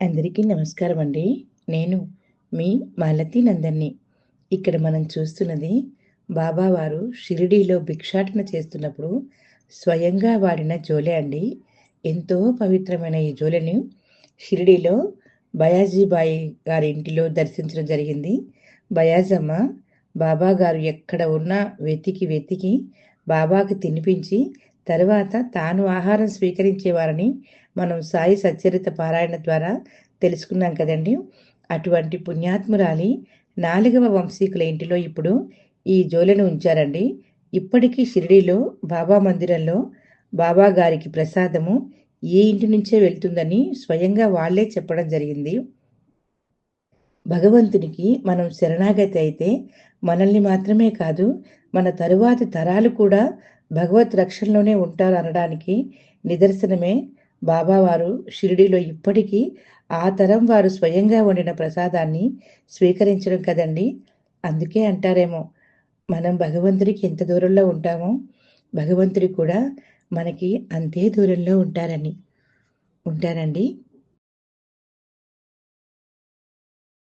అందరికీ నమస్కారం అండి నేను మీ మాలతి నందన్ని. ఇక్కడ మనం చూస్తున్నది బాబావారు షిరిడీలో భిక్షాటన చేస్తున్నప్పుడు స్వయంగా వాడిన జోలె అండి. ఎంతో పవిత్రమైన ఈ జోలెని షిరిడీలో బయాజీబాయి గారి ఇంటిలో దర్శించడం జరిగింది. బయాజమ్మ బాబా గారు ఎక్కడ ఉన్నా వెతికి వెతికి బాబాకు తినిపించి తర్వాత తాను ఆహారం స్వీకరించేవారని మనం సాయి సచ్చరిత పారాయణ ద్వారా తెలుసుకున్నాం కదండి. అటువంటి పుణ్యాత్మురాలి నాలుగవ వంశీకుల ఇంటిలో ఇప్పుడు ఈ జోలెను ఉంచారండి. ఇప్పటికీ షిరిడీలో బాబా మందిరంలో బాబా గారికి ప్రసాదము ఏ ఇంటి నుంచే వెళ్తుందని స్వయంగా వాళ్ళే చెప్పడం జరిగింది. భగవంతునికి మనం శరణాగతి అయితే మనల్ని మాత్రమే కాదు మన తరువాతి తరాలు కూడా భగవత్ రక్షణలోనే ఉంటారు అనడానికి నిదర్శనమే బాబావారు షిరిడీలో ఇప్పటికీ ఆ తరం వారు స్వయంగా వండిన ప్రసాదాన్ని స్వీకరించడం కదండి? అందుకే అంటారేమో మనం భగవంతుడికి ఎంత దూరంలో ఉంటామో భగవంతుడి కూడా మనకి అంతే దూరంలో ఉంటారని. ఉంటారండి?